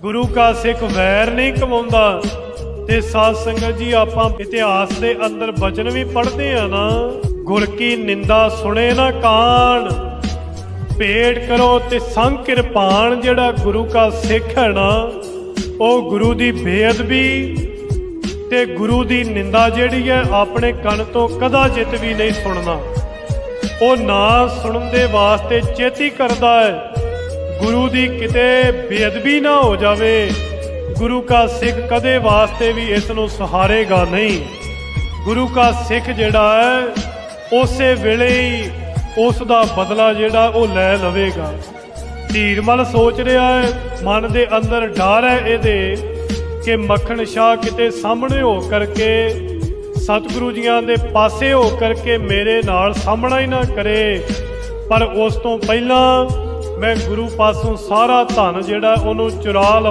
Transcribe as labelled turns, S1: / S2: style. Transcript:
S1: ਗੁਰੂ ਕਾ ਸਿੱਖ ਵੈਰ ਨਹੀਂ ਕਮਾਉਂਦਾ ਤੇ ਸਾਧ ਸੰਗਤ ਜੀ, ਆਪਾਂ ਇਤਿਹਾਸ ਦੇ ਅੰਦਰ ਬਚਨ ਵੀ ਪੜ੍ਹਦੇ ਆ ਨਾ। ਗੁਰ ਕੀ ਨਿੰਦਾ ਸੁਣੇ ਨਾ ਕਾਨ ਭੇਟ ਕਰੋ ਤੇ ਸੰਗ ਕਿਰਪਾਨ, ਜਿਹੜਾ ਗੁਰੂ ਕਾ ਸਿੱਖ ਹੈ ਨਾ, ਉਹ ਗੁਰੂ ਦੀ ਬੇਅਦਬੀ ਤੇ ਗੁਰੂ ਦੀ ਨਿੰਦਾ ਜਿਹੜੀ ਹੈ, ਆਪਣੇ ਕੰਨ ਤੋਂ ਕਦਾ ਜਿੱਤ ਵੀ ਨਹੀਂ ਸੁਣਨਾ। ਉਹ ਨਾ ਸੁਣਨ ਦੇ ਵਾਸਤੇ ਚੇਤੀ ਕਰਦਾ ਹੈ। ਗੁਰੂ ਦੀ ਕਿਤੇ ਬੇਅਦਬੀ ਨਾ ਹੋ ਜਾਵੇ। ਗੁਰੂ ਕਾ ਸਿੱਖ ਕਦੇ ਵਾਸਤੇ ਵੀ ਇਸ ਨੂੰ ਸਹਾਰੇਗਾ ਨਹੀਂ। ਗੁਰੂ ਕਾ ਸਿੱਖ ਜਿਹੜਾ ਹੈ, ਉਸੇ ਵੇਲੇ ਹੀ ਉਸ ਦਾ ਬਦਲਾ ਜਿਹੜਾ ਉਹ ਲੈ ਲਵੇਗਾ। ਧੀਰਮਲ ਸੋਚ ਰਿਹਾ ਹੈ, ਮਨ ਦੇ ਅੰਦਰ ਡਰ ਹੈ ਇਹਦੇ ਕਿ ਮੱਖਣ ਸ਼ਾਹ ਕਿਤੇ ਸਾਹਮਣੇ ਹੋ ਕਰਕੇ, ਸਤਿਗੁਰੂ ਜੀਆਂ ਦੇ ਪਾਸੇ ਹੋ ਕਰਕੇ ਮੇਰੇ ਨਾਲ ਸਾਹਮਣਾ ਹੀ ਨਾ ਕਰੇ। ਪਰ ਉਸ ਤੋਂ ਪਹਿਲਾਂ ਮੈਂ ਗੁਰੂ ਪਾਸੋਂ ਸਾਰਾ ਧਨ ਜਿਹੜਾ ਉਹਨੂੰ ਚੁਰਾ ਲਵਾਂ